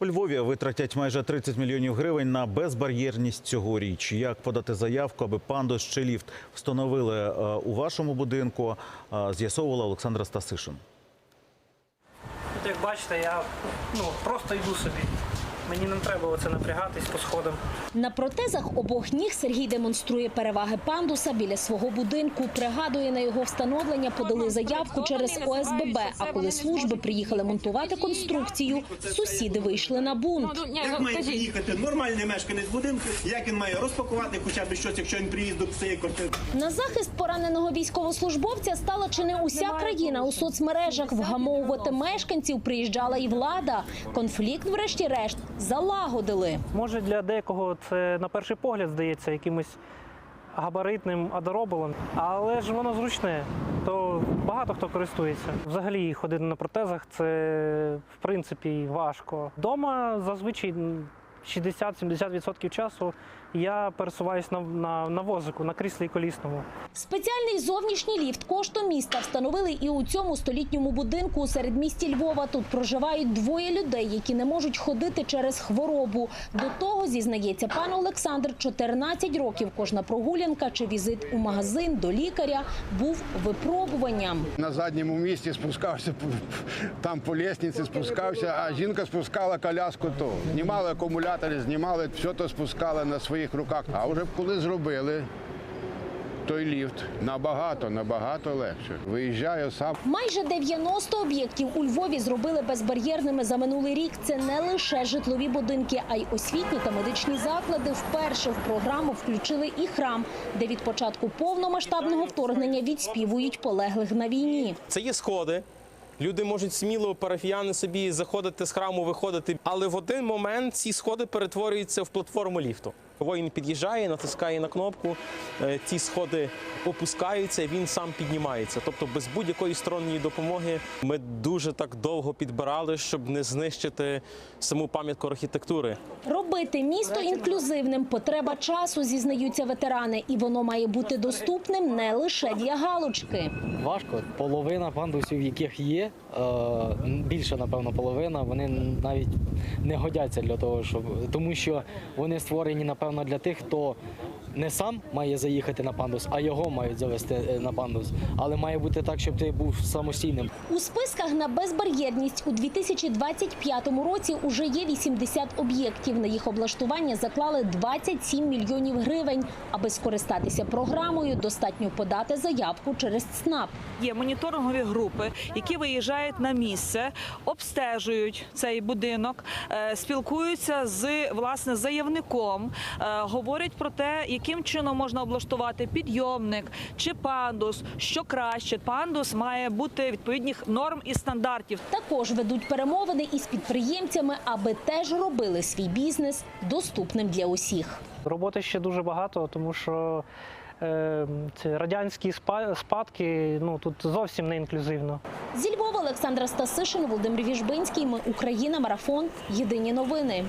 У Львові витратять майже 30 мільйонів гривень на безбар'єрність цьогоріч. Як подати заявку, аби пандус чи ліфт встановили е, у вашому будинку, е, з'ясовувала Олександра Стасишин. От як бачите, я ну, просто йду собі. Мені не треба оце напрягатись по сходам. На протезах обох ніг Сергій демонструє переваги пандуса біля свого будинку. Пригадує, на його встановлення подали заявку через ОСББ. А коли служби приїхали монтувати конструкцію, сусіди вийшли на бунт. Ну, Як має приїхати нормальний мешканець будинку, як він має розпакувати хоча б щось, якщо він приїзд до цієї квартири. На захист пораненого військовослужбовця стала чи не уся країна у соцмережах. Вгамовувати мешканців приїжджала і влада. Конфлікт, врешті-решт, залагодили. Може, для декого це на перший погляд здається якимось габаритним адороболом, але ж воно зручне, то багато хто користується. Взагалі ходити на протезах це в принципі важко. Дома зазвичай 60-70% часу я пересуваюсь на, на, на возику, на кріслі колісному. Спеціальний зовнішній ліфт коштом міста встановили і у цьому столітньому будинку у середмісті Львова. Тут проживають двоє людей, які не можуть ходити через хворобу. До того зізнається пан Олександр. 14 років кожна прогулянка чи візит у магазин до лікаря був випробуванням. На задньому місці спускався там по лестниці спускався, а жінка спускала коляску то. Знімали акумулятори, знімали, все то спускали на своїх руках. А вже коли зробили той ліфт, набагато, набагато легше. Виїжджаю сам. Майже 90 об'єктів у Львові зробили безбар'єрними за минулий рік. Це не лише житлові будинки, а й освітні та медичні заклади. Вперше в програму включили і храм, де від початку повномасштабного вторгнення відспівують полеглих на війні. Це є сходи. Люди можуть сміло парафіяни собі заходити з храму, виходити. Але в один момент ці сходи перетворюються в платформу ліфту. Воїн під'їжджає, натискає на кнопку, е, ці сходи опускаються, він сам піднімається. Тобто без будь-якої сторонньої допомоги ми дуже так довго підбирали, щоб не знищити саму пам'ятку архітектури. Робити місто інклюзивним потреба часу, зізнаються ветерани, і воно має бути доступним не лише для галочки. Важко. Половина пандусів, яких є, е, більше, напевно, половина, вони навіть не годяться для того, щоб тому що вони створені, напевно, для тих, хто не сам має заїхати на пандус, а його мають завести е, на пандус. Але має бути так, щоб ти був самостійним. У списках на безбар'єрність у 2025 році уже є 80 об'єктів. На їх облаштування заклали 27 мільйонів гривень. Аби скористатися програмою, достатньо подати заявку через ЦНАП. Є моніторингові групи, які виїжджають на місце, обстежують цей будинок, е, спілкуються з власне заявником, е, говорять про те, яким чином можна облаштувати підйомник чи пандус, що краще. Пандус має бути відповідних норм і стандартів. Також ведуть перемовини із підприємцями, аби теж робили свій бізнес доступним для усіх. Роботи ще дуже багато, тому що е, ці радянські спа- спадки ну тут зовсім не інклюзивно. Зі Львова Олександра Стасишин, Володимир Віжбинський. Ми Україна. Марафон. Єдині новини.